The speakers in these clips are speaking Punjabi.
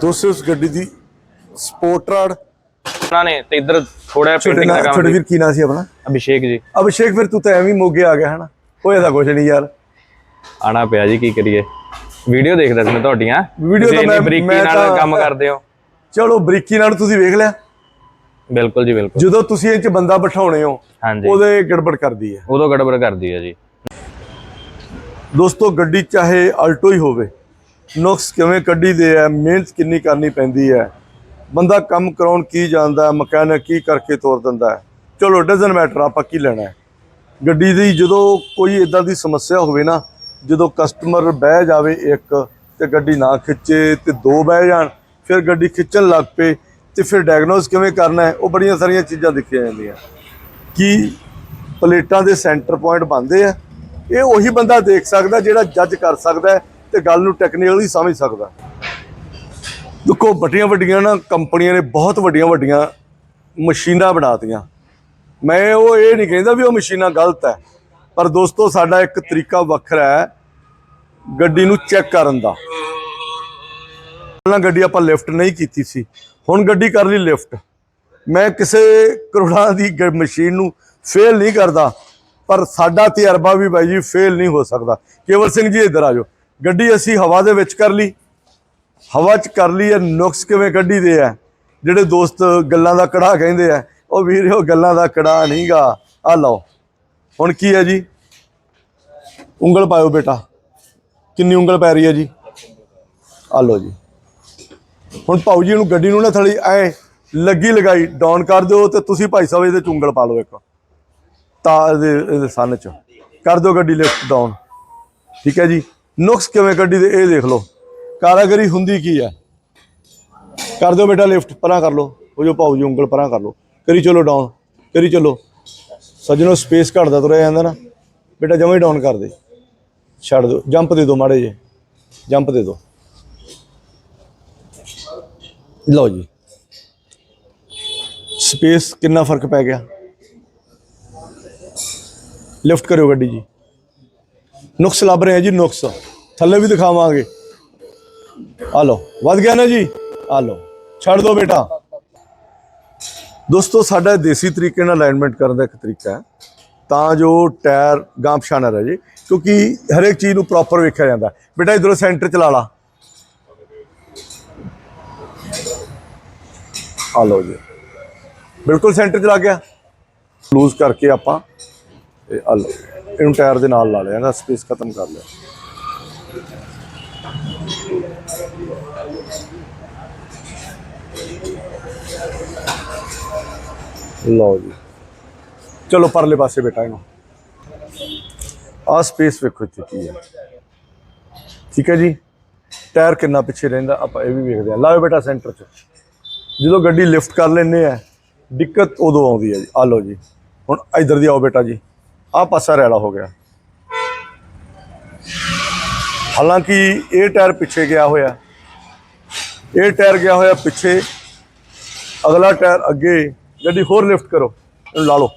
ਦੋਸਤੋ ਇਸ ਗੱਡੀ ਦੀ ਸਪੋਰਟ ਰਾਡ ਉਹਨਾਂ ਨੇ ਤੇ ਇੱਧਰ ਥੋੜਾ ਪੇਂਟਿੰਗ ਦਾ ਕੰਮ ਛੋਟੇ ਵੀਰ ਕੀ ਨਾਂ ਸੀ ਆਪਣਾ? ਅਭਿਸ਼ੇਕ ਜੀ। ਅਭਿਸ਼ੇਕ ਫਿਰ ਤੂੰ ਤਾਂ ਐਵੇਂ ਹੀ ਮੋਗੇ ਆ ਗਿਆ ਹਨਾ? ਹੋਇਆ ਤਾਂ ਕੁਛ ਨਹੀਂ ਯਾਰ। ਆਣਾ ਪਿਆ ਜੀ ਕੀ ਕਰੀਏ? ਵੀਡੀਓ ਦੇਖਦਾ ਸੀ ਮੈਂ ਤੁਹਾਡੀਆਂ। ਵੀਡੀਓ ਤਾਂ ਮੈਂ- ਬਰੀਕੀ ਨਾਲ ਕੰਮ ਕਰਦੇ ਹੋ। ਚਲੋ ਬਰੀਕੀ ਨਾਲ ਤੁਸੀਂ ਵੇਖ ਲਿਆ। ਬਿਲਕੁਲ ਜੀ ਬਿਲਕੁਲ। ਜਦੋਂ ਤੁਸੀਂ ਇਹ ਚ ਬੰਦਾ ਬਿਠਾਉਣੇ ਹੋ ਉਹਦੇ ਗੜਬੜ ਕਰਦੀ ਹੈ। ਉਦੋਂ ਗੜਬੜ ਕਰਦੀ ਹੈ ਜੀ। ਦੋਸਤੋ ਗੱਡੀ ਚਾਹੇ ਆਲਟੋ ਹੀ ਹੋਵੇ ਨੁਕਸ ਕਿਵੇਂ ਕੱਢੀ ਦੇ ਆ, ਮਿਹਨਤ ਕਿੰਨੀ ਕਰਨੀ ਪੈਂਦੀ ਹੈ ਬੰਦਾ ਕੰਮ ਕਰਾਉਣ ਕੀ ਜਾਂਦਾ ਮਕੈਨਿਕ ਕੀ ਕਰਕੇ ਤੋਰ ਦਿੰਦਾ ਚਲੋ ਡਜ਼ਨ ਮੈਟਰ ਆਪਾਂ ਕੀ ਲੈਣਾ ਗੱਡੀ ਦੀ ਜਦੋਂ ਕੋਈ ਇਦਾਂ ਦੀ ਸਮੱਸਿਆ ਹੋਵੇ ਨਾ, ਜਦੋਂ ਕਸਟਮਰ ਬਹਿ ਜਾਵੇ ਇੱਕ ਤੇ ਗੱਡੀ ਨਾ ਖਿੱਚੇ ਤੇ ਦੋ ਬਹਿ ਜਾਣ, ਫਿਰ ਗੱਡੀ ਖਿੱਚਣ ਲੱਗ ਪਏ ਤੇ ਫਿਰ ਡਾਇਗਨੋਸ ਕਿਵੇਂ ਕਰਨਾ ਹੈ, ਉਹ ਬੜੀਆਂ ਸਾਰੀਆਂ ਚੀਜ਼ਾਂ ਦੇਖੀਆਂ ਜਾਂਦੀਆਂ। ਕੀ ਪਲੇਟਾਂ ਦੇ ਸੈਂਟਰ ਪੁਆਇੰਟ ਬੰਦੇ ਆ, ਇਹ ਉਹੀ ਬੰਦਾ ਦੇਖ ਸਕਦਾ ਜਿਹੜਾ ਜੱਜ ਕਰ ਸਕਦਾ ਹੈ ਤੇ ਗੱਲ ਨੂੰ ਟੈਕਨੀਕਲੀ ਸਮਝ ਸਕਦਾ। ਦੇਖੋ, ਵੱਡੀਆਂ ਵੱਡੀਆਂ ਨਾ ਕੰਪਨੀਆਂ ਨੇ ਬਹੁਤ ਵੱਡੀਆਂ ਵੱਡੀਆਂ ਮਸ਼ੀਨਾਂ ਬਣਾਤੀਆਂ। ਮੈਂ ਉਹ ਇਹ ਨਹੀਂ ਕਹਿੰਦਾ ਵੀ ਉਹ ਮਸ਼ੀਨਾਂ ਗਲਤ ਹੈ, ਪਰ ਦੋਸਤੋ, ਸਾਡਾ ਇੱਕ ਤਰੀਕਾ ਵੱਖਰਾ ਹੈ ਗੱਡੀ ਨੂੰ ਚੈੱਕ ਕਰਨ ਦਾ। ਪਹਿਲਾਂ ਗੱਡੀ ਆਪਾਂ ਲਿਫਟ ਨਹੀਂ ਕੀਤੀ ਸੀ, ਹੁਣ ਗੱਡੀ ਕਰ ਲਈ ਲਿਫਟ ਮੈਂ ਕਿਸੇ ਕਰੋੜਾਂ ਦੀ ਗ- ਮਸ਼ੀਨ ਨੂੰ ਫੇਲ ਨਹੀਂ ਕਰਦਾ, ਪਰ ਸਾਡਾ ਤਜਰਬਾ ਵੀ ਬਾਈ ਜੀ ਫੇਲ ਨਹੀਂ ਹੋ ਸਕਦਾ। ਕੇਵਲ ਸਿੰਘ ਜੀ ਇੱਧਰ ਆ ਜਾਓ। ਗੱਡੀ ਅਸੀਂ ਹਵਾ ਦੇ ਵਿੱਚ ਕਰ ਲਈ। ਹਵਾ 'ਚ ਕਰ ਲਈ ਹੈ ਨੁਕਸ ਕਿਵੇਂ ਕੱਢੀ ਦੇ ਆ? ਜਿਹੜੇ ਦੋਸਤ ਗੱਲਾਂ ਦਾ ਕੜਾ ਕਹਿੰਦੇ ਆ, ਉਹ ਵੀਰ ਉਹ ਗੱਲਾਂ ਦਾ ਕੜਾ ਨਹੀਂਗਾ। ਆ ਲਓ, ਹੁਣ ਕੀ ਹੈ ਜੀ? ਉਂਗਲ ਪਾਇਓ ਬੇਟਾ। ਕਿੰਨੀ ਉਂਗਲ ਪੈ ਰਹੀ ਹੈ ਜੀ? ਆ ਲਓ ਜੀ। ਹੁਣ ਭਾਊ ਜੀ ਨੂੰ ਗੱਡੀ ਨੂੰ ਨਾ ਥਲੀ ਐ ਲੱਗੀ ਲਗਾਈ, ਡਾਊਨ ਕਰ ਦਿਓ ਤੇ ਤੁਸੀਂ ਭਾਈ ਸਾਹਿਬ ਇਹਦੇ ਚ ਉਂਗਲ ਪਾ ਲਓ ਇੱਕ। ਤਾਂ ਇਹਦੇ ਇਹਦੇ ਸੰਨ ਚ। ਕਰ ਦਿਓ ਗੱਡੀ ਲਿਫਟ ਡਾਊਨ ਠੀਕ ਹੈ ਜੀ? ਨੁਕਸ ਕਿਵੇਂ ਕੱਢੀ ਦੇ ਇਹ ਦੇਖ ਲਓ। ਕਾਰਾਗਰੀ ਹੁੰਦੀ ਕੀ ਹੈ? ਕਰ ਦਿਓ ਬੇਟਾ ਲਿਫਟ, ਪਰਾਂ ਕਰ ਲਓ। ਉਹ ਜੋ ਭਾਊ ਜੀ, ਉਂਗਲ ਪਰਾਂ ਕਰ ਲਓ। ਕਰੀ ਚਲੋ ਡਾਊਨ ਕਰੀ ਚਲੋ। ਸੱਜਣੋ ਸਪੇਸ ਘਟਦਾ ਤੁਰਿਆ ਜਾਂਦਾ ਨਾ। ਬੇਟਾ ਜਮਾਂ ਹੀ ਡਾਊਨ ਕਰ ਦੇ। ਛੱਡ ਦਿਓ ਜੰਪ ਦੇ ਦਿਓ ਮਾੜੇ ਜੇ ਜੰਪ ਦੇ ਦਿਓ। ਲਓ ਜੀ। ਸਪੇਸ ਕਿੰਨਾ ਫ਼ਰਕ ਪੈ ਗਿਆ? ਲਿਫਟ ਕਰਿਓ ਗੱਡੀ ਜੀ। ਨੁਕਸ ਲੱਭ ਰਹੇ ਆ ਜੀ, ਨੁਕਸ। ਥੱਲੇ ਵੀ ਦਿਖਾਵਾਂਗੇ। ਆ ਲਓ, ਵੱਧ ਗਿਆ ਨਾ ਜੀ? ਆ ਲਓ, ਛੱਡ ਦਿਓ ਬੇਟਾ। ਦੋਸਤੋ, ਸਾਡਾ ਦੇਸੀ ਤਰੀਕੇ ਨਾਲ ਅਲਾਈਨਮੈਂਟ ਕਰਨ ਦਾ ਇੱਕ ਤਰੀਕਾ ਹੈ। ਤਾਂ ਜੋ ਟਾਇਰ ਗਾਂਹ ਪਛਾਣਾ ਰਹਿ ਜੇ, ਕਿਉਂਕਿ ਹਰੇਕ ਚੀਜ਼ ਨੂੰ ਪ੍ਰੋਪਰ ਵੇਖਿਆ ਜਾਂਦਾ। ਬੇਟਾ, ਇਧਰੋਂ ਸੈਂਟਰ ਚਲਾ ਲਾ। ਆ ਲਓ ਜੀ। ਬਿਲਕੁਲ ਸੈਂਟਰ 'ਚ ਲੱਗ ਗਿਆ। ਲੂਜ਼ ਕਰਕੇ ਆਪਾਂ ਇਹ ਆ ਲਓ, ਇਹਨੂੰ ਟਾਇਰ ਦੇ ਨਾਲ ਲਾ ਲਿਆ ਨਾ ਸਪੇਸ ਖਤਮ ਕਰ ਲਿਆ। ਲਓ ਜੀ। ਚਲੋ ਪਰਲੇ ਪਾਸੇ ਬੇਟਾ ਇਹਨੂੰ। ਆ ਸਪੇਸ ਵੇਖੋ ਇੱਥੇ ਕੀ ਹੈ। ਠੀਕ ਹੈ ਜੀ? ਟਾਇਰ ਕਿੰਨਾ ਪਿੱਛੇ ਰਹਿੰਦਾ, ਆਪਾਂ ਇਹ ਵੀ ਵੇਖਦੇ ਹਾਂ। ਲਾਓ ਬੇਟਾ ਸੈਂਟਰ 'ਚ। ਜਦੋਂ ਗੱਡੀ ਲਿਫਟ ਕਰ ਲੈਂਦੇ ਆ, ਦਿੱਕਤ ਉਦੋਂ ਆਉਂਦੀ ਹੈ ਜੀ। ਆ ਲਓ ਜੀ। ਹੁਣ ਇਧਰ ਦੀ ਆਓ ਬੇਟਾ ਜੀ। ਆਹ ਪਾਸਾ ਰੈਲਾ ਹੋ ਗਿਆ। ਹਾਲਾਂਕਿ ਇਹ ਟਾਇਰ ਪਿੱਛੇ ਗਿਆ ਹੋਇਆ। ਇਹ ਟਾਇਰ ਗਿਆ ਹੋਇਆ ਪਿੱਛੇ। ਅਗਲਾ ਟਾਇਰ ਅੱਗੇ ਗੱਡੀ ਹੋਰ ਲਿਫਟ ਕਰੋ, ਇਹਨੂੰ ਲਾ ਲਓ।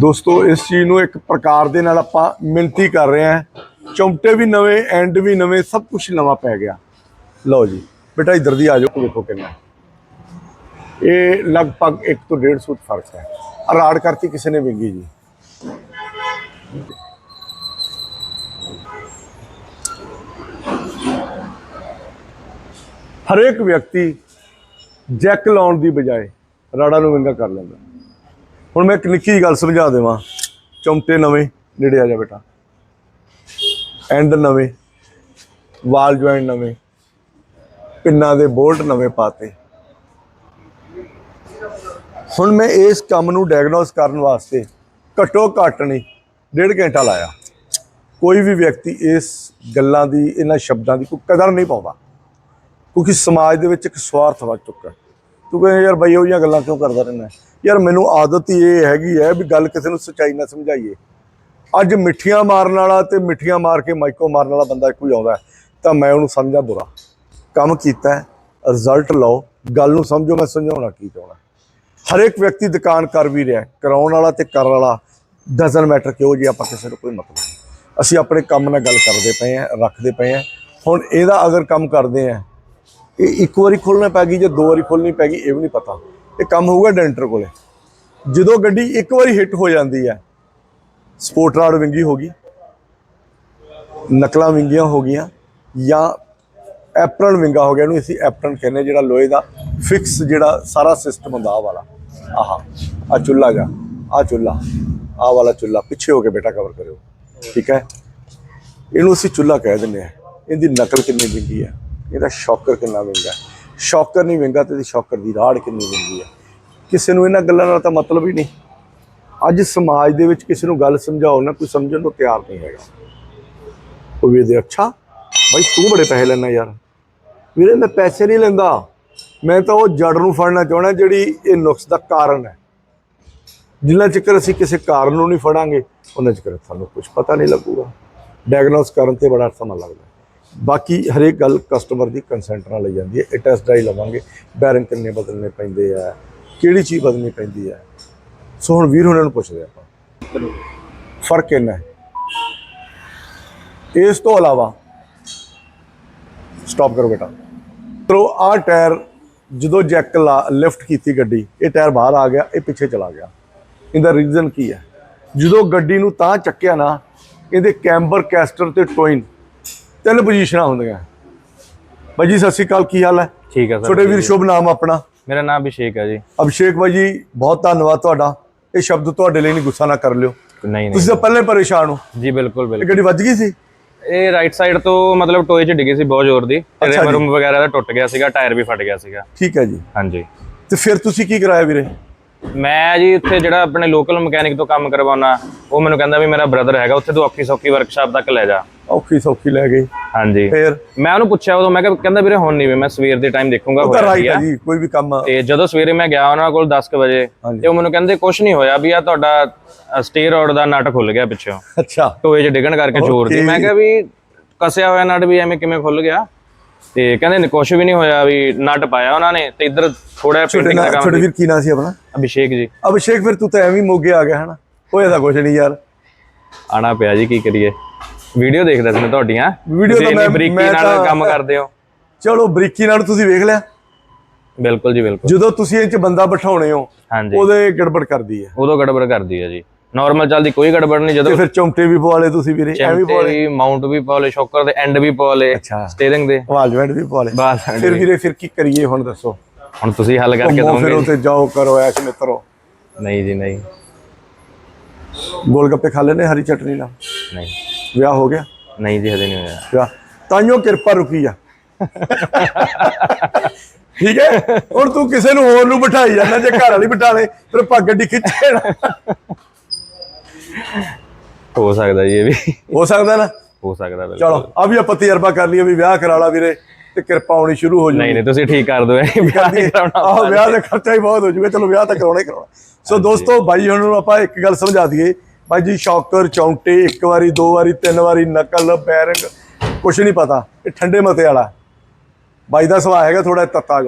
ਦੋਸਤੋ, ਇਸ ਚੀਜ਼ ਨੂੰ ਇੱਕ ਪ੍ਰਕਾਰ ਦੇ ਨਾਲ ਆਪਾਂ ਮਿਹਨਤੀ ਕਰ ਰਹੇ ਹਾਂ। ਚੌਂਟੇ ਵੀ ਨਵੇਂ, ਐਂਡ ਵੀ ਨਵੇਂ, ਸਭ ਕੁਝ ਨਵਾਂ ਪੈ ਗਿਆ। ਲਓ ਜੀ, ਬੇਟਾ ਇਧਰ ਦੀ ਆ ਜਾਓ, ਦੇਖੋ ਕਿੰਨਾ। ਇਹ ਲਗਭਗ 1 ਤੋਂ 150 ਫੁੱਟ ਫ਼ਰਕ ਹੈ। ਰਾੜ ਕਰਤੀ ਕਿਸੇ ਨੇ ਵਿੰਗੀ ਜੀ। ਹਰੇਕ ਵਿਅਕਤੀ ਜੈਕ ਲਾਉਣ ਦੀ ਬਜਾਏ ਰਾੜਾ ਨੂੰ ਵਿੰਗਾ ਕਰ ਲੈਂਦਾ। ਹੁਣ ਮੈਂ ਇੱਕ ਨਿੱਕੀ ਜਿਹੀ ਗੱਲ ਸਮਝਾ ਦੇਵਾਂ। ਚਮਟੇ ਨਵੇਂ, ਨੇੜੇ ਆ ਜਾ ਬੇਟਾ। ਐਂਡ ਨਵੇਂ, ਵਾਲ ਜੁਆਇੰਟ ਨਵੇਂ, ਪਿੰਨਾਂ ਦੇ ਬੋਲਟ ਨਵੇਂ ਪਾਤੇ। ਹੁਣ ਮੈਂ ਇਸ ਕੰਮ ਨੂੰ ਡਾਇਗਨੋਸ ਕਰਨ ਵਾਸਤੇ ਘੱਟੋ ਘੱਟ ਨਹੀਂ, ਡੇਢ ਘੰਟਾ ਲਾਇਆ। ਕੋਈ ਵੀ ਵਿਅਕਤੀ ਇਸ ਗੱਲਾਂ ਦੀ, ਇਹਨਾਂ ਸ਼ਬਦਾਂ ਦੀ ਕੋਈ ਕਦਰ ਨਹੀਂ ਪਾਉਂਦਾ। ਕਿਉਂਕਿ ਸਮਾਜ ਦੇ ਵਿੱਚ ਇੱਕ ਸਵਾਰਥ ਵੱਜ ਚੁੱਕਾ ਤੂੰ ਕਹਿੰਦਾ ਯਾਰ ਬਈ ਉਹ ਜਿਹੀਆਂ ਗੱਲਾਂ ਕਿਉਂ ਕਰਦਾ ਰਹਿੰਦਾ? ਯਾਰ ਮੈਨੂੰ ਆਦਤ ਹੀ ਇਹ ਹੈਗੀ ਹੈ ਵੀ ਗੱਲ ਕਿਸੇ ਨੂੰ ਸੱਚਾਈ ਨਾਲ ਸਮਝਾਈਏ। ਅੱਜ ਮਿੱਠੀਆਂ ਮਾਰਨ ਵਾਲਾ ਤੇ ਮਿੱਠੀਆਂ ਮਾਰ ਕੇ ਮਾਈਕੋ ਮਾਰਨ ਵਾਲਾ ਬੰਦਾ ਕੋਈ ਆਉਂਦਾ ਤਾਂ ਮੈਂ ਉਹਨੂੰ ਸਮਝਾ ਬੁਰਾ। ਕੰਮ ਕੀਤਾ ਰਿਜ਼ਲਟ ਲਓ, ਗੱਲ ਨੂੰ ਸਮਝੋ, ਮੈਂ ਸਮਝਾਉਣਾ ਕੀ ਚਾਹੁੰਦਾ। ਹਰ ਇੱਕ ਵਿਅਕਤੀ ਦੁਕਾਨ ਕਰ ਵੀ ਰਿਹਾ ਹੈ। ਕਰਾਉਣ ਵਾਲਾ ਤੇ ਕਰਨ ਵਾਲਾ ਡਜ਼ਨ ਮੈਟਰ ਕਿਉਂ ਜੀ, ਆਪਾਂ ਕਿਸੇ ਨੂੰ ਕੋਈ ਮਤਲਬ ਅਸੀਂ ਆਪਣੇ ਕੰਮ ਨਾਲ ਗੱਲ ਕਰਦੇ ਪਏ ਆ ਰੱਖਦੇ ਪਏ ਆ ਹੁਣ ਇਹਦਾ ਅਗਰ ਕੰਮ ਕਰਦੇ ਆ ਇਹ ਇੱਕ ਵਾਰੀ ਖੋਲਣਾ ਪੈ ਗਈ ਜਾਂ ਦੋ ਵਾਰੀ ਖੋਲਣੀ ਪੈ ਗਈ, ਇਹ ਵੀ ਨਹੀਂ ਪਤਾ। ਇਹ ਕੰਮ ਹੋਊਗਾ ਡੈਂਟਰ ਕੋਲੇ। ਜਦੋਂ ਗੱਡੀ ਇੱਕ ਵਾਰੀ ਹਿੱਟ ਹੋ ਜਾਂਦੀ ਹੈ, ਸਪੋਰਟ ਰਾਡ ਵਿੰਗੀ ਹੋ ਗਈ, ਨਕਲਾਂ ਵਿੰਗੀਆਂ ਹੋ ਗਈਆਂ, ਜਾਂ ਐਪਰਨ ਵਿੰਗਾ ਹੋ ਗਿਆ, ਇਹਨੂੰ ਅਸੀਂ ਐਪਰਨ ਕਹਿੰਦੇ ਜਿਹੜਾ ਲੋਹੇ ਦਾ ਫਿਕਸ ਜਿਹੜਾ ਸਾਰਾ ਸਿਸਟਮ ਹੁੰਦਾ, ਆਹ ਵਾਲਾ। ਆਹਾ ਆ ਚੁੱਲਾ ਜਾ ਆ ਚੁੱਲਾ ਆਹ ਵਾਲਾ ਚੁੱਲਾ ਪਿੱਛੇ ਹੋ ਕੇ ਬੇਟਾ ਕਵਰ ਕਰਿਓ। ਠੀਕ ਹੈ? ਇਹਨੂੰ ਅਸੀਂ ਚੁੱਲਾ ਕਹਿ ਦਿੰਦੇ ਆ ਇਹਦੀ ਨਕਲ ਕਿੰਨੀ ਵਿੰਗੀ ਹੈ? ਇਹਦਾ ਸ਼ੌਕਰ ਕਿੰਨਾ ਮਹਿੰਗਾ ਸ਼ੌਕਰ ਨਹੀਂ ਮਹਿੰਗਾ ਤੇ ਇਹਦੀ ਸ਼ੌਕਰ ਦੀ ਰਾੜ ਕਿੰਨੀ ਮਹਿੰਗੀ ਹੈ? ਕਿਸੇ ਨੂੰ ਇਹਨਾਂ ਗੱਲਾਂ ਨਾਲ ਤਾਂ ਮਤਲਬ ਹੀ ਨਹੀਂ। ਅੱਜ ਸਮਾਜ ਦੇ ਵਿੱਚ ਕਿਸੇ ਨੂੰ ਗੱਲ ਸਮਝਾਓ ਨਾ, ਕੋਈ ਸਮਝਣ ਨੂੰ ਤਿਆਰ ਨਹੀਂ ਹੈਗਾ। ਉਹ ਵੀ ਦੇ ਅੱਛਾ ਭਾਈ ਤੂੰ ਬੜੇ ਪੈਸੇ ਲੈਣਾ ਯਾਰ। ਵੀਰੇ, ਮੈਂ ਪੈਸੇ ਨਹੀਂ ਲੈਂਦਾ। ਮੈਂ ਤਾਂ ਉਹ ਜੜ ਨੂੰ ਫੜਨਾ ਚਾਹਣਾ ਜਿਹੜੀ ਇਹ ਨੁਕਸ ਦਾ ਕਾਰਨ ਹੈ। ਜਿੰਨਾ ਚਿਰ ਅਸੀਂ ਕਿਸੇ ਕਾਰਨ ਨੂੰ ਨਹੀਂ ਫੜਾਂਗੇ, ਉਹਨਾਂ ਚਿਰ ਸਾਨੂੰ ਕੁਝ ਪਤਾ ਨਹੀਂ ਲੱਗੂਗਾ। ਡਾਇਗਨੋਸ ਕਰਨ ਤੇ ਬੜਾ ਸਮਾਂ ਲੱਗਦਾ ਬਾਕੀ ਹਰੇਕ ਗੱਲ ਕਸਟਮਰ ਦੀ ਕੰਸੈਂਟ ਨਾਲ ਲਈ ਜਾਂਦੀ ਹੈ। ਇਹ ਟੈਸਟ ਡਰਾਈ ਲਵਾਂਗੇ। ਬੈਰਿੰਗ ਕਿੰਨੇ ਬਦਲਨੇ ਪੈਂਦੇ ਆ ਕਿਹੜੀ ਚੀਜ਼ ਬਦਲਣੀ ਪੈਂਦੀ ਹੈ ਸੋ ਹੁਣ ਵੀਰ ਉਹਨਾਂ ਨੂੰ ਪੁੱਛਦੇ ਆਪਾਂ। ਫ਼ਰਕ ਹੈ? ਇਸ ਤੋਂ ਇਲਾਵਾ ਸਟਾਪ ਕਰੋ ਬੇਟਾ। ਤੋ ਆਹ ਟਾਇਰ ਜਦੋਂ ਜੈਕ ਲਾ ਲਿਫਟ ਕੀਤੀ ਗੱਡੀ ਇਹ ਟਾਇਰ ਬਾਹਰ ਆ ਗਿਆ ਇਹ ਪਿੱਛੇ ਚਲਾ ਗਿਆ। ਇਹਦਾ ਰੀਜ਼ਨ ਕੀ ਹੈ? ਜਦੋਂ ਗੱਡੀ ਨੂੰ ਤਾਂ ਚੱਕਿਆ ਨਾ ਇਹਦੇ ਕੈਂਬਰ ਕੈਸਟਰ ਤੇ ਟੋਇਨ ਤਿੰਨ ਪੋਜੀਸ਼ਨਾਂ ਹੁੰਦੀਆਂ। ਬਾਈ ਜੀ ਸਤਿ ਸ਼੍ਰੀ ਅਕਾਲ ਕੀ ਹਾਲ ਹੈ? ਠੀਕ ਹੈ ਸਰ ਛੋਟੇ ਵੀਰ ਸ਼ੁਭ ਨਾਮ ਆਪਣਾ? ਮੇਰਾ ਨਾਮ ਅਭਿਸ਼ੇਕ ਹੈ ਜੀ। ਅਭਿਸ਼ੇਕ ਬਾਈ ਜੀ ਬਹੁਤ ਧੰਨਵਾਦ ਤੁਹਾਡਾ। ਇਹ ਸ਼ਬਦ ਤੁਹਾਡੇ ਲਈ ਨਹੀਂ ਗੁੱਸਾ ਨਾ ਕਰ ਲਿਓ। ਨਹੀਂ ਤੁਸੀਂ ਨਹੀਂ ਤਾਂ ਪਹਿਲੇ ਪਰੇਸ਼ਾਨ ਹੋ। ਜੀ ਬਿਲਕੁਲ ਬਿਲਕੁਲ। ਗੱਡੀ ਵੱਜ ਗਈ ਸੀ? ਇਹ ਰਾਈਟ ਸਾਈਡ ਤੋਂ ਮਤਲਬ ਟੋਏ 'ਚ ਡਿੱਗੀ ਸੀ ਬਹੁਤ ਜ਼ੋਰ ਦੀ। ਤੇ। ਰਿਮ ਵਗੈਰਾ ਦਾ ਟੁੱਟ ਗਿਆ ਸੀਗਾ ਟਾਇਰ ਵੀ ਫਟ ਗਿਆ ਸੀਗਾ। ਠੀਕ ਹੈ ਜੀ। ਹਾਂਜੀ। ਤੇ ਫਿਰ ਤੁਸੀਂ ਕੀ ਕਰਾਇਆ ਵੀਰੇ? ਮੈਂ ਜੀ ਇੱਥੇ ਜਿਹੜਾ ਆਪਣੇ ਲੋਕਲ ਮਕੈਨਿਕ ਤੋਂ ਕੰਮ ਕਰਵਾਉਣਾ ਉਹ ਮੈਨੂੰ ਕਹਿੰਦਾ ਵੀ ਮੇਰਾ ਬ੍ਰਦਰ ਹੈਗਾ ਉੱਥੇ ਤੂੰ ਔਖੀ ਸੌਖੀ ਵਰਕਸ਼ਾਪ ਤੱਕ ਲੈ ਜਾ। ਔਖੀ ਸੌਖੀ ਲੈ ਗਏ ਹਾਂਜੀ। ਫਿਰ ਮੈਂ ਉਹਨੂੰ ਪੁੱਛਿਆ ਉਦੋਂ ਮੈਂ ਕਿਹਾ ਕਹਿੰਦਾ ਵੀਰੇ ਹੁਣ ਨਹੀਂ ਵੀ ਮੈਂ ਸਵੇਰ ਦੇ ਟਾਈਮ ਦੇਖੂੰਗਾ ਹੋਇਆ ਰਾਈਟ ਹੈ। ਜੀ ਕੋਈ ਵੀ ਕੰਮ ਤੇ ਜਦੋਂ ਸਵੇਰੇ ਮੈਂ ਗਿਆ ਉਹਨਾਂ ਕੋਲ 10 ਵਜੇ। ਤੇ ਉਹ ਮੈਨੂੰ ਕਹਿੰਦੇ ਕੁਝ ਨਹੀਂ ਹੋਇਆ ਵੀ ਆ ਤੁਹਾਡਾ ਸਟੇ ਰੋਡ ਦਾ ਨਟ ਖੁੱਲ ਗਿਆ ਪਿੱਛੋਂ। ਅੱਛਾ। ਟੋਏ 'ਚ ਡਿੱਗਣ ਕਰਕੇ ਜ਼ੋਰ ਦੀ. ਮੈਂ ਕਿਹਾ ਵੀ ਕਸਿਆ ਹੋਇਆ ਨਟ ਵੀ ਐਵੇਂ ਕਿਵੇਂ ਖੁੱਲ ਗਿਆ? ਤੇ ਕਹਿੰਦੇ ਨੇ ਕੁਝ ਵੀ ਨਹੀਂ ਹੋਇਆ ਵੀ ਨਟ ਪਾਇਆ ਉਹਨਾਂ ਨੇ ਤੇ ਇੱਧਰ ਥੋੜਾ ਪੇਂਟਿੰਗ ਦਾ ਕੰਮ ਛੋਟੇ। ਵੀਰ ਕੀ ਨਾਂ ਸੀ ਆਪਣਾ? ਅਭਿਸ਼ੇਕ ਜੀ। ਅਭਿਸ਼ੇਕ ਫਿਰ ਤੂੰ ਤਾਂ ਐਵੇਂ ਮੋਗੇ ਆ ਗਿਆ ਹਨਾ? ਹੋਇਆ ਤਾਂ ਕੁਛ ਨਹੀਂ ਯਾਰ। ਆਣਾ ਪਿਆ ਜੀ ਕੀ ਕਰੀਏ? ਵੀਡੀਓ ਦੇਖਦਾ ਸੀ ਮੈਂ ਤੁਹਾਡੀਆਂ। ਤੁਸੀਂ ਤਾਂ ਮੈਂ- ਬਰੀਕੀ ਨਾਲ ਕੰਮ ਕਰਦੇ ਹੋ। ਚਲੋ ਬਰੀਕੀ ਨਾਲ ਤੁਸੀਂ ਵੇਖ ਲਿਆ। ਬਿਲਕੁਲ ਜੀ ਬਿਲਕੁਲ। ਜਦੋਂ ਤੁਸੀਂ ਇਹ ਚ ਬੰਦਾ ਬਿਠਾਉਣੇ ਹੋ ਉਹਦੇ ਗੜਬੜ ਕਰਦੀ ਹੈ। ਉਦੋਂ ਗੜਬੜ ਕਰਦੀ ਹੈ ਜੀ। ਨਾਰਮਲ ਚੱਲਦੀ ਕੋਈ ਗੜਬੜ ਨਹੀਂ ਜਦੋਂ ਫਿਰ ਚੌਂਟੇ ਵੀ ਪਵਾ ਲਏ ਤੁਸੀਂ ਵੀਰੇ ਚਿਮਟੇ ਵੀ ਮਾਊਂਟ ਵੀ ਪਾ ਲਏ ਸ਼ੌਕਰ ਦੇ ਐਂਡ ਵੀ ਪਾ ਲਏ ਅੱਛਾ। ਸਟੀਅਰਿੰਗ ਦੇ। ਵਾਲਜਮੈਂਟ ਵੀ ਪਵਾ ਲਏ। ਬਸ ਫਿਰ ਵੀਰੇ ਫਿਰ ਕੀ ਕਰੀਏ ਹੁਣ ਦੱਸੋ? ਹੁਣ ਤੁਸੀਂ ਹੱਲ ਕਰਕੇ ਘੁੰਮੋ ਫਿਰ ਦੋਗੇ ਉੱਤੇ ਜਾਓ ਕਰੋ ਐਸ਼ ਮਿੱਤਰੋ। ਨਹੀਂ ਜੀ ਨਹੀਂ। ਗੋਲ ਗੱਪੇ ਖਾ ਲੈਨੇ ਹਰੀ ਚਟਨੀ ਨਾਲ? ਨਹੀਂ। ਵਿਆਹ ਹੋ ਗਿਆ? ਨਹੀਂ ਜੀ ਹਜੇ ਨਹੀਂ ਹੋਇਆ। ਵਿਆਹ। ਤਾਈਓ ਕਿਰਪਾ ਰੁਕੀ ਆ। ਠੀਕ ਹੈ? ਹੁਣ ਤੂੰ ਕਿਸੇ ਨੂੰ ਹੋਰ ਨੂੰ ਬਿਠਾਈ ਜਾਂਦਾ ਜੇ ਘਰ ਵਾਲੀ ਬਿਠਾ ਲੇ ਫਿਰ ਪੱਗ ਗੱਡੀ ਖਿੱਚੇ ਨਾ। ਹੋ ਸਕਦਾ ਜੀ ਇਹ ਵੀ। ਹੋ ਸਕਦਾ ਨਾ? ਹੋ ਸਕਦਾ ਬਿਲਕੁਲ। ਚਲੋ ਆ ਵੀ ਆਪਾਂ ਤਜਰਬਾ ਕਰ ਲਈਏ ਵੀ ਵਿਆਹ ਕਰਾ ਲਾ ਵੀਰੇ ਤੇ ਕਿਰਪਾ ਆਉਣੀ ਸ਼ੁਰੂ ਹੋ ਨਹੀਂ ਜਾਊਗੀ ਨਹੀਂ ਤੁਸੀਂ ਠੀਕ ਕਰ ਦਿਓ ਵਿਆਹ ਨਹੀਂ ਕਰਾਉਣਾ ਆਹ ਵਿਆਹ ਦਾ ਖਰਚਾ ਹੀ ਬਹੁਤ ਹੋ ਜਾਊਗਾ ਚਲੋ ਵਿਆਹ ਤਾਂ ਕਰਾਉਣਾ ਹੀ ਕਰਾਉਣਾ। ਸੋ ਦੋਸਤੋ ਬਾਈ ਹੁਣ ਨੂੰ ਆਪਾਂ ਇੱਕ ਗੱਲ ਸਮਝਾ ਦਈਏ ਬਾਈ ਜੀ, ਸ਼ੌਕਰ, ਚੌਂਟੇ, ਇੱਕ ਵਾਰੀ, ਦੋ ਵਾਰੀ, ਤਿੰਨ ਵਾਰੀ, ਨਕਲ, ਬੈਰਿੰਗ, ਕੁਛ ਨਹੀਂ ਪਤਾ। ਇਹ ਠੰਡੇ ਮਤੇ ਵਾਲਾ ਬਾਈ ਦਾ ਸੁਭਾਅ ਹੈਗਾ ਥੋੜਾ ਤੱਤਾ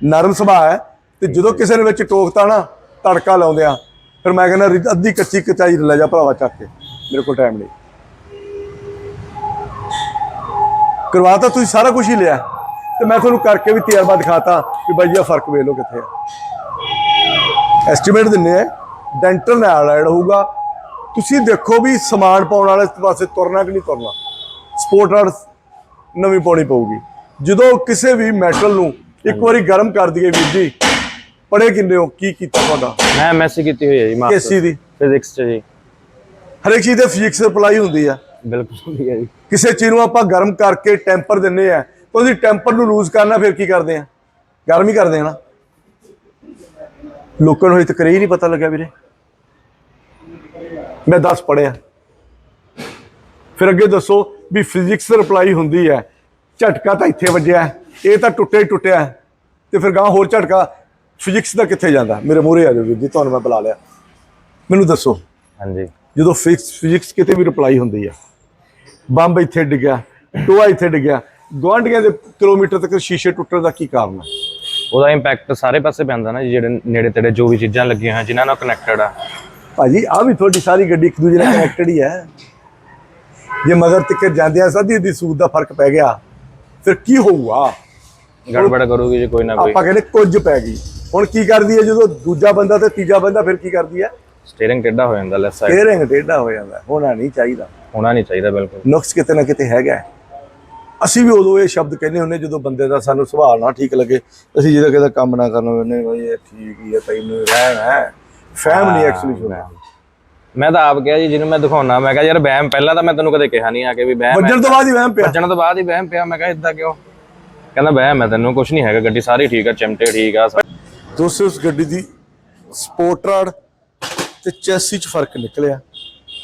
ਨਰਮ ਸੁਭਾਅ ਹੈ ਤੇ ਜਦੋਂ ਕਿਸੇ ਨੇ ਵਿੱਚ ਟੋਕਤਾ ਨਾ, ਤੜਕਾ ਲਾਉਂਦੇ ਆ ਫਿਰ ਮੈਂ ਕਹਿੰਦਾ ਅੱਧੀ ਕੱਚੀ ਕਚਾਈ ਲੈ ਜਾ ਭਰਾਵਾ ਚੱਕ ਕੇ। ਮੇਰੇ ਕੋਲ ਟਾਈਮ ਨਹੀਂ। ਕਰਵਾਤਾ ਤੁਸੀਂ ਸਾਰਾ ਕੁਝ ਹੀ ਲਿਆ ਤੇ ਮੈਂ ਤੁਹਾਨੂੰ ਕਰਕੇ ਵੀ ਤਜਰਬਾ ਦਿਖਾਤਾ ਕਿ ਬਾਈ ਜੀ ਫ਼ਰਕ ਵੇਖ ਲਓ ਕਿੱਥੇ ਆ ਐਸਟੀਮੇਟ ਦਿੰਨੇ ਆ ਡੈਂਟਲ ਨਾਲ ਐਡ ਹੋਊਗਾ ਤੁਸੀਂ ਦੇਖੋ ਵੀ ਸਮਾਨ ਪਾਉਣ ਵਾਲੇ ਪਾਸੇ ਤੁਰਨਾ ਕਿ ਨਹੀਂ ਤੁਰਨਾ? ਸਪੋਰਟ ਰਾਡ ਨਵੀਂ ਪਾਉਣੀ ਪਊਗੀ। ਜਦੋਂ ਕਿਸੇ ਵੀ ਮੈਟਲ ਨੂੰ ਇੱਕ ਵਾਰੀ ਗਰਮ ਕਰ ਦਈਏ ਵੀਰ ਜੀ ਪੜੇ ਕਿੰਨੇ ਹੋ ਕੀ ਕੀਤਾ ਤੁਹਾਡਾ? ਮੈਂ ਐਮਐਸਸੀ ਕੀਤੀ ਹੋਈ ਹੈ ਜੀ ਮਾਸਟਰ। ਕੇਸੀ ਦੀ? ਫਿਜ਼ਿਕਸ ਚ ਜੀ। ਹਰੇਕ ਚੀਜ਼ ਦੇ ਫਿਜ਼ਿਕਸ ਅਪਲਾਈ ਹੁੰਦੀ ਆ। ਬਿਲਕੁਲ ਠੀਕ ਹੈ ਜੀ। ਕਿਸੇ ਚੀਜ਼ ਨੂੰ ਆਪਾਂ ਗਰਮ ਕਰਕੇ ਟੈਂਪਰ ਦਿੰਨੇ ਆ ਤਾਂ ਉਹਦੀ ਟੈਂਪਰ ਨੂੰ ਲੂਜ਼ ਕਰਨਾ ਫਿਰ ਕੀ ਕਰਦੇ ਆ? ਗਰਮ ਹੀ ਕਰਦੇ ਆ ਨਾ। ਲੋਕਾਂ ਨੂੰ ਇਹ ਨਹੀਂ ਪਤਾ ਲੱਗਿਆ ਵੀਰੇ। ਮੈਂ 10 ਪੜਿਆ ਫਿਰ ਅੱਗੇ ਦੱਸੋ ਵੀ ਫਿਜ਼ਿਕਸ ਰਿਪਲਾਈ ਹੁੰਦੀ ਹੈ। ਝਟਕਾ ਤਾਂ ਇੱਥੇ ਵੱਜਿਆ ਇਹ ਤਾਂ ਟੁੱਟਿਆ ਹੀ ਟੁੱਟਿਆ। ਤੇ ਫਿਰ ਗਾਂ ਹੋਰ ਝਟਕਾ ਫਿਜ਼ਿਕਸ ਦਾ ਕਿੱਥੇ ਜਾਂਦਾ? ਮੇਰੇ ਮੂਹਰੇ ਆ ਜਾਓ ਵੀਰ ਜੀ ਤੁਹਾਨੂੰ ਮੈਂ ਬੁਲਾ ਲਿਆ। ਮੈਨੂੰ ਦੱਸੋ। ਹਾਂਜੀ। ਜਦੋਂ ਫਿਕਸ ਫਿਜ਼ਿਕਸ ਕਿਤੇ ਵੀ ਰਿਪਲਾਈ ਹੁੰਦੀ ਆ ਬੰਬ ਇੱਥੇ ਡਿੱਗਿਆ ਟੋਆ ਇੱਥੇ ਡਿੱਗਿਆ ਗੁਆਂਢੀਆਂ ਦੇ ਕਿਲੋਮੀਟਰ ਤੱਕ ਸ਼ੀਸ਼ੇ ਟੁੱਟਣ ਦਾ ਕੀ ਕਾਰਨ ਹੈ? ਉਹਦਾ ਇੰਪੈਕਟ ਸਾਰੇ ਪਾਸੇ ਪੈਂਦਾ ਨਾ ਜਿਹੜੇ ਨੇੜੇ ਤੇੜੇ ਜੋ ਵੀ ਚੀਜ਼ਾਂ ਲੱਗੀਆਂ ਹੋਈਆਂ ਜਿਨ੍ਹਾਂ ਨਾਲ ਕਨੈਕਟਡ ਆ। ਭਾਜੀ ਆ ਵੀ ਤੁਹਾਡੀ ਸਾਰੀ ਗੱਡੀ ਇੱਕ ਦੂਜੇ ਨਾਲ ਕਨੈਕਟਡ ਹੀ ਹੈ। ਜੇ ਮਗਰ ਤੱਕ ਜਾਂਦਿਆਂ ਸਦੀ ਦੀ ਸੂਦ ਦਾ ਫ਼ਰਕ ਪੈ ਗਿਆ। ਫਿਰ ਕੀ ਹੋਊਗਾ? ਗੜਬੜ ਕਰੂਗੀ ਜੇ ਕੋਈ ਨਾ ਕੋਈ। ਆਪਾਂ ਕਹਿੰਦੇ ਕੁਝ ਪੈ ਗਈ। ਹੁਣ ਕੀ ਕਰਦੀ ਹੈ? ਜਦੋਂ ਦੂਜਾ ਬੰਦਾ ਤੇ ਤੀਜਾ ਬੰਦਾ ਫਿਰ ਕੀ ਕਰਦੀ ਹੈ? ਸਟੀਅਰਿੰਗ ਟੇਢਾ ਹੋ ਜਾਂਦਾ ਲੈਫਟ ਸਾਈਡ ਫੇਰਿੰਗ ਟੇਢਾ ਹੋ ਜਾਂਦਾ ਹੋਣਾ ਨਹੀਂ ਚਾਹੀਦਾ। ਹੋਣਾ ਨਹੀਂ ਚਾਹੀਦਾ ਬਿਲਕੁਲ। ਨੁਕਸ ਕਿਤੇ ਨਾ ਕਿਤੇ ਹੈਗਾ। ਅਸੀਂ ਵੀ ਉਦੋਂ ਇਹ ਸ਼ਬਦ ਕਹਿੰਦੇ ਹੁੰਦੇ ਜਦੋਂ ਬੰਦੇ ਦਾ ਸਾਨੂੰ ਸੁਭਾਅ ਨਾ ਠੀਕ ਲੱਗੇ ਅਸੀਂ ਜਿਹਦਾ ਕਿਤੇ ਕੰਮ ਨਾ ਕਰਨਾ ਉਹਨੇ ਬਈ ਇਹ ਠੀਕ ਹੀ ਹੈ ਤੈਨੂੰ ਰਹਿਣਾ ਹੈ। ਫਹਿਮ ਨਹੀਂ ਐਕਚੁਅਲੀ ਹੁੰਦਾ ਮੈਂ ਤਾਂ ਆਪ ਕਿਹਾ ਜੀ ਜਿਹਨੂੰ ਮੈਂ ਦਿਖਾਉਣਾ ਮੈਂ ਕਿਹਾ ਯਾਰ ਵਹਿਮ ਪਹਿਲਾਂ ਤਾਂ ਮੈਂ ਤੈਨੂੰ ਕਦੇ ਕਿਹਾ ਨਹੀਂ ਆ ਕੇ ਵੀ ਵਹਿਮ ਵੱਜਣ ਤੋਂ ਬਾਅਦ ਹੀ ਵਹਿਮ ਪਿਆ। ਵੱਜਣ ਤੋਂ ਬਾਅਦ ਹੀ ਵਹਿਮ ਪਿਆ ਮੈਂ ਕਿਹਾ ਇਦਾਂ ਕਿਉਂ? ਕਹਿੰਦਾ ਵਹਿਮ ਹੈ ਤੈਨੂੰ ਕੁਝ ਨਹੀਂ ਹੈਗਾ ਗੱਡੀ ਸਾਰੀ ਠੀਕ ਆ ਚਿਮਟੇ ਠੀਕ ਆ ਦੋਸਤੋ ਉਸ ਗੱਡੀ ਦੀ ਸਪੋਰਟ ਰਾਡ ਤੇ ਚੈਸੀ 'ਚ ਫ਼ਰਕ ਨਿਕਲਿਆ।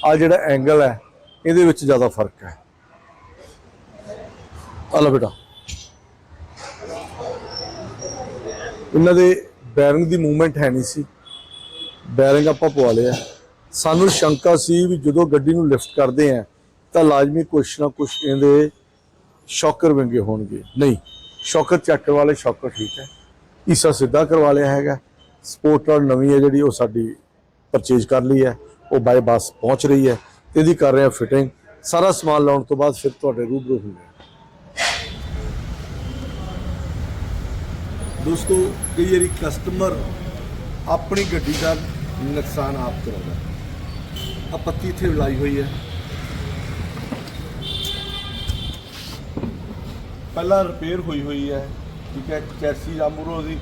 ਆ ਜਿਹੜਾ ਐਂਗਲ ਹੈ ਇਹਦੇ ਵਿੱਚ ਜ਼ਿਆਦਾ ਫ਼ਰਕ ਹੈ। ਆ ਲੈ ਬੇਟਾ। ਇਹਨਾਂ ਦੇ ਬੈਰਿੰਗ ਦੀ ਮੂਵਮੈਂਟ ਹੈ ਨਹੀਂ ਸੀ। ਬੈਰਿੰਗ ਆਪਾਂ ਪਵਾ ਲਿਆ ਸਾਨੂੰ ਸ਼ੰਕਾ ਸੀ ਵੀ ਜਦੋਂ ਗੱਡੀ ਨੂੰ ਲਿਫਟ ਕਰਦੇ ਆ, ਤਾਂ ਲਾਜ਼ਮੀ ਕੁਛ ਨਾ ਕੁਛ ਇਹਦੇ ਸ਼ੌਕਰ ਵਿੰਗੇ ਹੋਣਗੇ। ਨਹੀਂ, ਸ਼ੌਕਰ ਚੱਕਰ ਵਾਲੇ, ਸ਼ੌਕਰ ਠੀਕ ਹੈ। ਈਸਾ ਸਿੱਧਾ ਕਰਵਾ ਲਿਆ ਹੈਗਾ। ਸਪੋਰਟ ਰਾਡ ਨਵੀਂ ਹੈ ਜਿਹੜੀ, ਉਹ ਸਾਡੀ ਪਰਚੇਜ ਕਰ ਲਈ ਹੈ। ਉਹ ਬਾਈ ਬੱਸ ਪਹੁੰਚ ਰਹੀ ਹੈ। ਤੇ ਇਹਦੀ ਕਰ ਰਿਹਾ ਫਿਟਿੰਗ ਸਾਰਾ ਸਮਾਨ ਲਾਉਣ ਤੋਂ ਬਾਅਦ ਫਿਰ ਤੁਹਾਡੇ ਰੂਬਰੂ ਹੁੰਦੇ ਦੋਸਤੋ, ਕਈ ਵਾਰੀ ਕਸਟਮਰ ਆਪਣੀ ਗੱਡੀ ਦਾ ਨੁਕਸਾਨ ਆਪ ਕਰਾਉਂਦਾ ਆ ਪੱਤੀ ਇੱਥੇ ਲਾਈ ਹੋਈ ਹੈ। ਪਹਿਲਾਂ ਰਿਪੇਅਰ ਹੋਈ ਹੋਈ ਹੈ। ਠੀਕ ਹੈ ਚੈਸੀ ਰਾਮੂਰੋ ਦੀ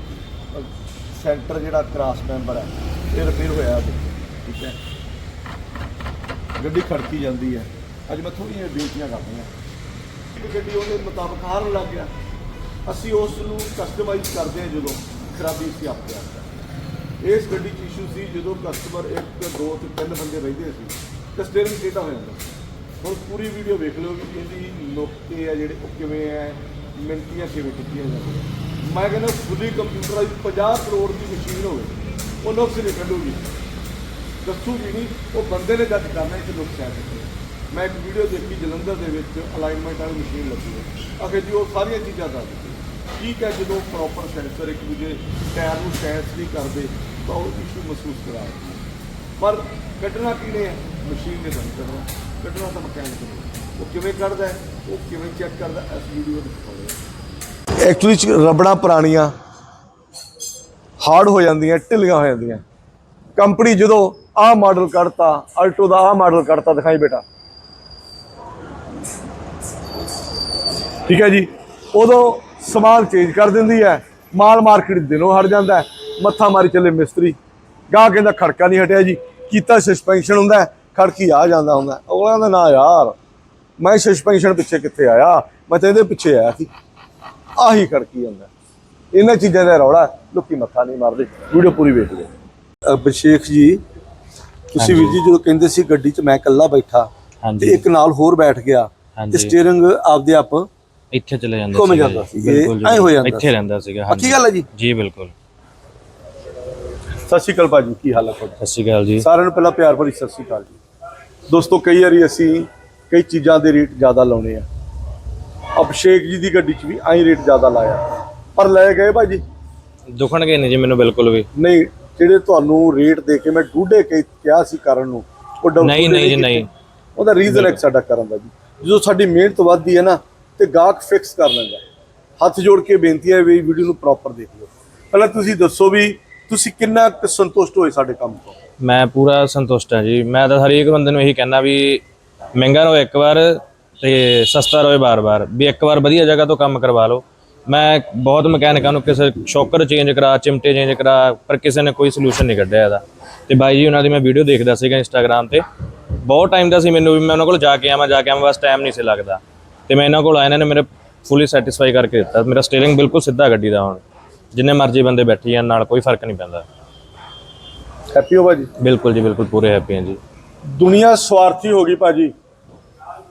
ਸੈਂਟਰ ਜਿਹੜਾ ਕ੍ਰਾਸ ਮੈਂਬਰ ਹੈ ਇਹ ਰਿਪੇਅਰ ਹੋਇਆ ਉਹਦੇ, ਠੀਕ ਹੈ। ਗੱਡੀ ਖੜਕੀ ਜਾਂਦੀ ਹੈ। ਅੱਜ ਮੈਂ ਥੋੜੀਆਂ ਡਿਊਟੀਆਂ ਕਰਦੀਆਂ ਇੱਕ ਗੱਡੀ ਉਹਦੇ ਮੁਤਾਬਕ ਹਾਰਨ ਲੱਗ ਗਿਆ। ਅਸੀਂ ਉਸ ਨੂੰ ਕਸਟਮਾਈਜ਼ ਕਰਦੇ ਹਾਂ ਜਦੋਂ ਖਰਾਬੀ ਸੀ ਆਪੇ ਆਉਂਦਾ ਇਸ ਗੱਡੀ 'ਚ ਇਸ਼ੂ ਸੀ ਜਦੋਂ ਕਸਟਮਰ ਇੱਕ, ਦੋ ਤੇ ਤਿੰਨ ਬੰਦੇ ਰਹਿੰਦੇ ਸੀ। ਤਾਂ ਸਟੀਅਰਿੰਗ ਟੇਢਾ ਹੋ ਜਾਂਦਾ। ਸੀ। ਹੁਣ ਪੂਰੀ ਵੀਡੀਓ ਵੇਖ ਲਿਓ ਕਿ ਇਹਦੀ ਨੁਕਤੇ ਆ ਜਿਹੜੇ ਉਹ ਕਿਵੇਂ ਆ, ਮਿੰਟੀਆਂ ਕਿਵੇਂ ਕੀਤੀਆਂ ਜਾਂਦੀਆਂ। ਮੈਂ ਕਹਿੰਦਾ ਫੁੱਲੀ ਕੰਪਿਊਟਰਾਈਜ਼ 50 ਕਰੋੜ ਦੀ ਮਸ਼ੀਨ ਹੋਵੇ, ਉਹ ਨੁਕਸ ਨਹੀਂ ਕੱਢੂਗੀ। ਦੱਸੂਗੀ ਨਹੀਂ, ਉਹ ਬੰਦੇ ਨੇ ਜੱਜ ਕਰਨਾ ਕਿ ਨੁਕਸ ਹੈ। ਮੈਂ ਇੱਕ ਵੀਡੀਓ ਦੇਖੀ, ਜਲੰਧਰ ਦੇ ਵਿੱਚ ਅਲਾਈਨਮੈਂਟ ਵਾਲੀ ਮਸ਼ੀਨ ਲੱਗੀ ਹੈ ਅਖੇ ਜੀ, ਉਹ ਸਾਰੀਆਂ ਚੀਜ਼ਾਂ ਦੱਸ ਦਿੱਤੀ ਠੀਕ ਹੈ, ਜਦੋਂ ਪ੍ਰੋਪਰ ਸੈਂਸਰ ਇੱਕ ਦੂਜੇ ਟਾਇਰ ਨੂੰ ਸੈਂਸ ਨਹੀਂ ਕਰਦੇ ਤਾਂ ਇਸ਼ੂ ਮਹਿਸੂਸ ਕਰਾ ਦਿੰਦੇ ਪਰ ਕੱਢਣਾ ਕਿਹਨੇ ਹੈ ਮਸ਼ੀਨ ਨੇ ਨਹੀਂ ਕੱਢਣਾ। ਕੱਢਣਾ ਤਾਂ ਮਕੈਨਿਕ ਨੇ। ਉਹ ਕਿਵੇਂ ਕੱਢਦਾ ਉਹ ਕਿਵੇਂ ਚੈੱਕ ਕਰਦਾ ਇਸ ਵੀਡੀਓ ਵਿੱਚ ਦਿਖਾਉਂਦੇ ਐਕਚੁਅਲੀ ਰਬੜਾਂ ਪੁਰਾਣੀਆਂ ਹਾਰਡ ਹੋ ਜਾਂਦੀਆਂ, ਢਿੱਲੀਆਂ ਹੋ ਜਾਂਦੀਆਂ। ਕੰਪਨੀ ਜਦੋਂ ਆਹ ਮਾਡਲ ਕੱਢਤਾ ਅਲਟੋ ਦਾ ਆਹ ਮਾਡਲ ਕੱਢਤਾ, ਦਿਖਾਈ ਬੇਟਾ। ਠੀਕ ਹੈ ਜੀ? ਉਦੋਂ ਸਮਾਨ ਚੇਂਜ ਕਰ ਦਿੰਦੀ ਹੈ। ਮਾਲ ਮਾਰਕੀਟ ਦਿਨੋਂ ਹਟ ਜਾਂਦਾ ਹੈ। ਮੱਥਾ ਮਾਰੀ ਚੱਲੇ ਮਿਸਤਰੀ। ਗਾਹ ਕਹਿੰਦਾ ਖੜਕਾ ਨਹੀਂ ਹਟਿਆ ਜੀ। ਕੀਤਾ ਸਸਪੈਂਸ਼ਨ ਹੁੰਦਾ ਹੈ, ਖੜਕੀ ਆ ਜਾਂਦਾ ਹੁੰਦਾ ਉਹਨਾਂ ਦਾ ਨਾ ਯਾਰ ਮੈਂ ਸਸਪੈਂਸ਼ਨ ਪਿੱਛੇ ਕਿੱਥੇ ਆਇਆ? ਮੈਂ ਤਾਂ ਇਹਦੇ ਪਿੱਛੇ ਆਇਆ ਸੀ। ਆਹੀ ਖੜਕੀ ਹੁੰਦਾ ਇਹਨਾਂ ਚੀਜ਼ਾਂ ਦਾ ਰੌਲਾ ਲੋਕੀ ਮੱਥਾ ਨਹੀਂ ਮਾਰਦੇ। ਵੀਡੀਓ ਪੂਰੀ ਵੇਖ ਲਓ। ਅਭਿਸ਼ੇਕ ਜੀ ਤੁਸੀਂ ਵੀਰ ਜੀ ਜਦੋਂ ਕਹਿੰਦੇ ਸੀ ਗੱਡੀ 'ਚ ਮੈਂ ਇਕੱਲਾ ਬੈਠਾ ਤੇ ਇੱਕ ਨਾਲ ਹੋਰ ਬੈਠ ਗਿਆ ਤੇ ਸਟੀਅਰਿੰਗ ਆਪਦੇ ਆਪ ਇੱਥੇ ਚਲੇ ਜਾਂਦਾ ਘੁੰਮ ਜਾਂਦਾ ਸੀ। ਇਹ ਬਿਲਕੁਲ ਜੀ, ਐਂ ਹੋ ਜਾਂਦਾ ਇੱਥੇ ਰਹਿੰਦਾ ਸੀਗਾ ਪੱਕੀ ਗੱਲ ਹੈ ਜੀ? ਜੀ ਬਿਲਕੁਲ। ਸਤਿ ਸ਼੍ਰੀ ਅਕਾਲ ਭਾਜੀ ਕੀ ਹਾਲ ਹੈ ਤੁਹਾਡਾ? ਸਤਿ ਸ਼੍ਰੀ ਅਕਾਲ ਜੀ। ਸਾਰਿਆਂ ਨੂੰ ਪਹਿਲਾਂ ਪਿਆਰ ਭਰੀ ਸਤਿ ਸ਼੍ਰੀ ਅਕਾਲ ਜੀ। ਦੋਸਤੋ ਕਈ ਵਾਰੀ ਅਸੀਂ ਕਈ ਚੀਜ਼ਾਂ ਦੇ ਰੇਟ ਜ਼ਿਆਦਾ ਲਾਉਣੇ ਆ। ਅਭਿਸ਼ੇਕ ਜੀ ਦੀ ਗੱਡੀ 'ਚ ਵੀ ਐਂ ਰੇਟ ਜ਼ਿਆਦਾ ਲਾਇਆ। ਪਰ ਲੈ ਗਏ ਭਾਜੀ। ਦੁਖਣਗੇ ਨਹੀਂ ਜੀ ਮੈਨੂੰ ਬਿਲਕੁਲ ਵੀ। ਨਹੀਂ ਜਿਹੜੇ ਤੁਹਾਨੂੰ ਰੇਟ ਦੇ ਕੇ ਮੈਂ ਡੂਢੇ ਕੇ ਕਿਹਾ ਸੀ ਕਰਨ ਨੂੰ ਉਹ ਡਾਊਨ ਨਹੀਂ ਨਹੀਂ ਜੀ ਨਹੀਂ। ਉਹਦਾ ਰੀਜ਼ਨ ਹੈ ਸਾਡਾ ਕਰਨ ਦਾ ਜੀ। ਜਦੋਂ ਸਾਡੀ ਮਿਹਨਤ ਵੱਧਦੀ ਹੈ ਨਾ ਤੇ ਗਾਹਕ ਫਿਕਸ ਕਰ ਲੈਂਦਾ। ਹੱਥ ਜੋੜ ਕੇ ਬੇਨਤੀ ਹੈ ਵੀ ਵੀਡੀਓ ਨੂੰ ਪ੍ਰੋਪਰ ਦੇਖ ਲਓ। ਪਹਿਲਾਂ ਤੁਸੀਂ ਦੱਸੋ ਵੀ ਤੁਸੀਂ ਕਿੰਨਾ ਕੁ ਸੰਤੁਸ਼ਟ ਹੋਏ ਸਾਡੇ ਕੰਮ ਤੋਂ? ਮੈਂ ਪੂਰਾ ਸੰਤੁਸ਼ਟ ਹਾਂ ਜੀ। ਮੈਂ ਤਾਂ ਹਰੇਕ ਬੰਦੇ ਨੂੰ ਇਹੀ ਕਹਿਣਾ ਵੀ ਮਹਿੰਗਾ ਰੋ ਇੱਕ ਵਾਰ ਤੇ ਸਸਤਾ ਰੋਏ ਬਾਰ-ਬਾਰ ਵੀ ਇੱਕ ਵਾਰ ਵਧੀਆ ਜਗ੍ਹਾ ਤੋਂ ਕੰਮ ਕਰਵਾ ਲਓ। ਮੈਂ ਬਹੁਤ ਮਕੈਨਿਕਾਂ ਨੂੰ ਕਿਸੇ ਸ਼ੌਕਰ ਚੇਂਜ ਕਰਾ, ਚਿਮਟੇ ਚੇਂਜ ਕਰਾ, ਪਰ ਕਿਸੇ ਨੇ ਕੋਈ ਸੋਲੂਸ਼ਨ ਨਹੀਂ ਕੱਢਿਆ ਇਹਦਾ। ਤੇ ਬਾਈ ਜੀ, ਉਹਨਾਂ ਦੀ ਮੈਂ ਵੀਡੀਓ ਦੇਖਦਾ ਸੀਗਾ ਇੰਸਟਾਗ੍ਰam ਤੇ। ਬਹੁਤ ਟਾਈਮ ਦਾ ਸੀ ਮੈਨੂੰ ਵੀ। ਮੈਂ ਉਹਨਾਂ ਕੋਲ ਜਾ ਕੇ ਆਵਾਂ, ਜਾ ਕੇ ਆਵਾਂ, ਬਸ ਟਾਈਮ ਨਹੀਂ ਸੀ ਲੱਗਦਾ। ਤੇ ਮੈਂ ਇਹਨਾਂ ਕੋਲ ਆਇਆ ਇਹਨਾਂ ਨੇ ਮੇਰੇ ਫੁੱਲੀ ਸੈਟੀਸਫਾਈ ਕਰਕੇ ਦਿੱਤਾ। ਮੇਰਾ ਸਟੀਅਰਿੰਗ ਬਿਲਕੁਲ ਸਿੱਧਾ ਗੱਡੀ ਦਾ ਹੁਣ। ਜਿੰਨੇ ਮਰਜ਼ੀ ਬੰਦੇ ਬੈਠੇ ਜਾਣ ਨਾਲ ਕੋਈ ਫ਼ਰਕ ਨਹੀਂ ਪੈਂਦਾ। ਹੈਪੀ ਹੋ ਭਾਜੀ? ਬਿਲਕੁਲ ਜੀ ਬਿਲਕੁਲ ਪੂਰੇ ਹੈਪੀ ਹਾਂ ਜੀ। ਦੁਨੀਆ ਸਵਾਰਥੀ ਹੋ ਗਈ ਭਾਜੀ।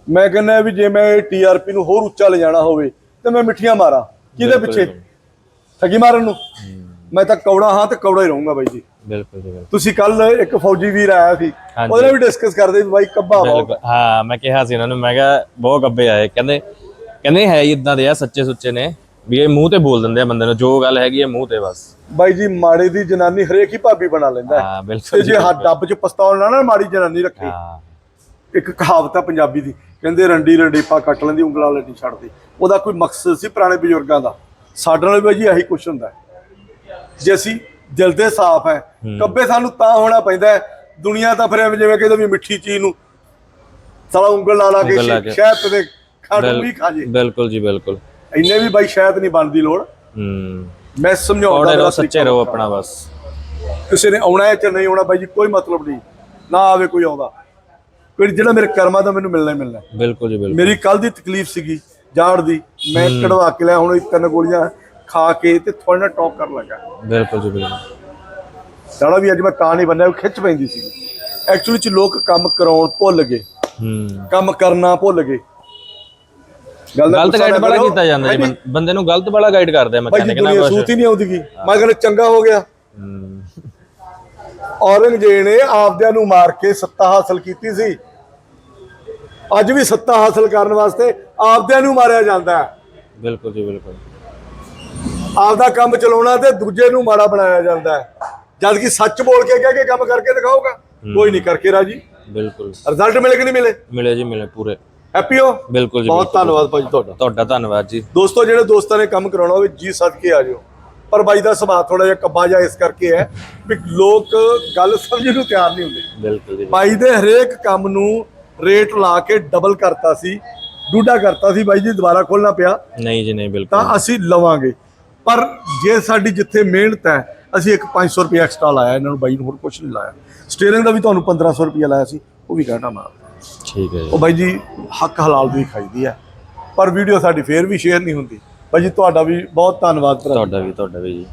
ਮੈਂ ਕਹਿੰਦਾ ਵੀ ਜੇ ਮੈਂ ਟੀਆਰਪੀ ਨੂੰ ਹੋਰ ਉੱਚਾ ਲਿਜਾਣਾ ਹੋਵੇ ਤੇ ਮੈਂ ਮਿੱਠੀਆਂ ਮਾਰਾਂ। ਕਿਹਦੇ ਪਿੱਛੇ? ਠੱਗੀ ਮਾਰਨ ਨੂੰ। ਮੈਂ ਤਾਂ ਕੌੜਾ ਹਾਂ ਤੇ ਕੌੜਾ ਹੀ ਰਹੂੰਗਾ ਬਾਈ ਜੀ। ਬਿਲਕੁਲ ਜੀ ਤੁਸੀਂ ਕੱਲ ਇੱਕ ਫੌਜੀ ਵੀਰ ਆਇਆ ਸੀ। ਉਹਦੇ ਨਾਲ ਵੀ ਡਿਸਕਸ ਕਰਦੇ ਵੀ ਬਾਈ ਕੱਬਾ ਬਹੁਤ ਹਾਂ ਮੈਂ ਕਿਹਾ ਸੀ ਉਹਨਾਂ ਨੂੰ ਮੈਂ ਕਿਹਾ ਬਹੁਤ ਗੱਬੇ ਆਏ। ਕਹਿੰਦੇ ਕਹਿੰਦੇ ਹੈ ਇਦਾਂ ਦੇ ਆ ਸੱਚੇ ਸੁੱਚੇ ਨੇ। ਵੀ ਇਹ ਮੂੰਹ ਤੇ ਬੋਲ ਦਿੰਦੇ ਆ ਬੰਦੇ ਨੂੰ ਜੋ ਗੱਲ ਹੈਗੀ ਹੈ ਮੂੰਹ ਤੇ ਬਸ ਬਾਈ ਜੀ ਮਾੜੇ ਦੀ ਜਨਾਨੀ ਹਰੇਕ ਹੀ ਭਾਬੀ ਬਣਾ ਲੈਂਦਾ ਹੈ। ਤੇ ਬਿਲਕੁਲ ਜੇ ਹੱਥ ਡੱਬ 'ਚ ਪਿਸਤੌਲ ਨਾ ਨਾ ਮਾੜੀ ਜਨਾਨੀ ਰੱਖੇ ਹਾਂ ਇੱਕ ਕਹਾਵਤ ਆ ਪੰਜਾਬੀ ਦੀ ਕਹਿੰਦੇ ਰੰਡੀ ਰੰਡੀਪਾ ਕੱਟ ਲੈਂਦੀ ਉਂਗਲਾਂ ਵਾਲੇ ਨਹੀਂ ਛੱਡਦੀ ਉਹਦਾ ਕੋਈ ਮਕਸਦ ਸੀ ਪੁਰਾਣੇ ਬਜ਼ੁਰਗਾਂ ਦਾ ਸਾਡੇ ਨਾਲ ਵੀ ਬਾਈ ਜੀ ਇਹੀ ਕੁਛ ਹੁੰਦਾ ਹੈ। ਜੇ ਅਸੀਂ ਦਿਲ ਦੇ ਸਾਫ਼ ਹੈ ਕੱਬੇ ਸਾਨੂੰ ਤਾਂ ਹੋਣਾ ਪੈਂਦਾ ਹੈ। ਦੁਨੀਆ ਤਾਂ ਫਿਰ ਐਵੇਂ ਜਿਵੇਂ ਕਹਿੰਦੇ ਵੀ ਮਿੱਠੀ ਚੀਜ਼ ਨੂੰ ਸਾਲਾ ਉਂਗਲ ਲਾ ਲਾ ਕੇ ਉਂਗਲ ਲਾ ਕੇ। ਸ਼ਹਿਦ ਤੇ ਵੀ ਖਾ ਜੇ ਬਿਲਕੁਲ ਜੀ ਬਿਲਕੁਲ ਇੰਨੇ ਵੀ ਬਾਈ ਸ਼ਾਇਦ ਨਹੀਂ ਬਣਦੀ ਲੋੜ। ਹੂੰ। ਮੈਂ ਸਮਝਾਉਂਦਾ ਰਹੋ ਸੱਚੇ ਰਹੋ ਆਪਣਾ ਬਸ। ਕਿਸੇ ਨੇ ਆਉਣਾ ਹੈ ਜਾਂ ਨਹੀਂ ਆਉਣਾ ਬਾਈ ਜੀ ਕੋਈ ਮਤਲਬ ਨਹੀਂ। ਨਾ ਆਵੇ ਕੋਈ ਆਉਂਦਾ। ਕੋਈ ਜਿਹੜਾ ਮੇਰੇ ਕਰਮਾਂ ਦਾ ਮੈਨੂੰ ਮਿਲਣਾ ਹੀ ਮਿਲਣਾ। ਬਿਲਕੁਲ ਜੀ ਬਿਲਕੁਲ। ਮੇਰੀ ਕੱਲ ਦੀ ਤਕਲੀਫ ਸੀਗੀ ਜਾੜ ਦੀ। ਮੈਂ ਕਢਵਾ ਕੇ ਲਿਆ ਹੁਣ ਤਿੰਨ ਗੋਲੀਆਂ ਖਾ ਕੇ ਤੇ ਥੋੜਾ ਜਿਹਾ ਟੌਕ ਕਰਨ ਲੱਗਾ। ਬਿਲਕੁਲ ਜੀ ਬਿਲਕੁਲ। ਜਾੜਾ ਵੀ ਅੱਜ ਮੈਂ ਤਾਂ ਨਹੀਂ ਬੰਨਿਆ ਖਿੱਚ ਪੈਂਦੀ ਸੀ। ਐਕਚੁਅਲੀ ਚ ਲੋਕ ਕੰਮ ਕਰਾਉਣ ਭੁੱਲ ਗਏ। ਹੂੰ। ਕੰਮ ਕਰਨਾ ਭੁੱਲ ਗਏ। ਗਲਤ ਗਾਈਡ ਨਾ ਬੜਾ ਕਰਿਓ। ਕੀਤਾ ਜਾਂਦਾ ਜੀ ਬੰਦੇ ਨੂੰ ਗਲਤ ਬੜਾ ਗਾਈਡ ਕਰਦੇ ਆ ਨਾਲ ਦੁਨੀਆ ਕੁਛ। ਸੂਤ ਹੀ ਨਹੀਂ ਆਉਂਦੀਗੀ ਮੈਂ ਕਹਿੰਦਾ ਚੰਗਾ ਹੋ ਗਿਆ। ਔਰੰਗਜ਼ੇਬ ਨੇ ਆਪਦਿਆਂ ਨੂੰ ਮਾਰ ਕੇ ਸੱਤਾ ਹਾਸਲ ਕੀਤੀ ਸੀ। ਅੱਜ ਵੀ ਸੱਤਾ ਹਾਸਲ ਕਰਨ ਵਾਸਤੇ ਆਪਦਿਆਂ ਨੂੰ ਮਾਰਿਆ ਜਾਂਦਾ ਹੈ। ਬਿਲਕੁਲ ਜੀ ਬਿਲਕੁਲ। ਆਪਦਾ ਕੰਮ ਚਲਾਉਣਾ ਤੇ ਦੂਜੇ ਨੂੰ ਮਾੜਾ ਬਣਾਇਆ ਜਾਂਦਾ ਹੈ। ਜਦ ਕਿ ਸੱਚ ਬੋਲ ਕੇ ਕਹਿ ਕੇ ਕੰਮ ਕਰਕੇ ਦਿਖਾਓਗਾ ਕੋਈ ਨਹੀਂ ਕਰਕੇ ਰਾਜੀ। ਬਿਲਕੁਲ। ਰਿਜ਼ਲਟ ਮਿਲੇ ਕਿ ਨਹੀਂ ਮਿਲੇ? ਮਿਲੇ ਜੀ ਮਿਲੇ ਪੂਰੇ। ਹੈਪੀ ਹੋ ਬਿਲਕੁਲ ਜੀ ਬਹੁਤ ਬਿਲਕੁਲ। ਧੰਨਵਾਦ ਭਾਜੀ ਤੁਹਾਡਾ। ਤੁਹਾਡਾ ਧੰਨਵਾਦ ਜੀ। ਦੋਸਤੋ ਜਿਹੜੇ ਦੋਸਤਾਂ ਨੇ ਕੰਮ ਕਰਾਉਣਾ ਹੋਵੇ ਜੀ ਸੱਦ ਕੇ ਆ ਜਾਓ। ਪਰ ਬਾਈ ਦਾ ਸੁਭਾਅ ਥੋੜਾ ਜਿਹਾ ਕੱਬਾ ਜਿਹਾ ਇਸ ਕਰਕੇ ਹੈ ਵੀ ਲੋਕ ਗੱਲ ਸਮਝਣ ਨੂੰ ਤਿਆਰ ਨਹੀਂ ਹੁੰਦੇ। ਬਿਲਕੁਲ ਜੀ। ਬਾਈ ਦੇ ਹਰੇਕ ਕੰਮ ਨੂੰ ਰੇਟ ਲਾ ਕੇ ਡਬਲ ਕਰਤਾ ਸੀ ਡੂਡਾ ਕਰਤਾ ਸੀ ਬਾਈ ਜੀ ਦੁਬਾਰਾ ਖੋਲਣਾ ਪਿਆ। ਨਹੀਂ ਜੀ ਨਹੀਂ ਬਿਲਕੁਲ ਤਾਂ ਅਸੀਂ ਲਵਾਂਗੇ। ਪਰ ਜੇ ਸਾਡੀ ਜਿੱਥੇ ਮਿਹਨਤ ਹੈ ਅਸੀਂ ਇੱਕ 500 ਰੁਪਏ ਐਕਸਟਰਾ ਲਾਇਆ ਇਹਨਾਂ ਨੂੰ ਬਾਈ ਨੂੰ ਹੋਰ ਕੁਝ ਨਹੀਂ ਲਾਇਆ। ਸਟੀਅਰਿੰਗ ਦਾ ਵੀ ਤੁਹਾਨੂੰ 1500 ਰੁਪਏ ਲਾਇਆ ਸੀ ਉਹ ਵੀ ਕਹਿਣਾ ਮਾਰ ਠੀਕ ਹੈ ਜੀ। ਉਹ ਬਾਈ ਜੀ ਹੱਕ ਹਲਾਲ ਦੀ ਖਾਈਦੀ ਹੈ ਪਰ ਵੀਡੀਓ ਸਾਡੀ ਫੇਰ ਵੀ ਸ਼ੇਅਰ ਨਹੀਂ ਹੁੰਦੀ। ਬਾਈ ਜੀ ਤੁਹਾਡਾ ਵੀ ਬਹੁਤ ਧੰਨਵਾਦ ਤੁਹਾਡਾ ਵੀ ਤੁਹਾਡਾ ਵੀ ਜੀ।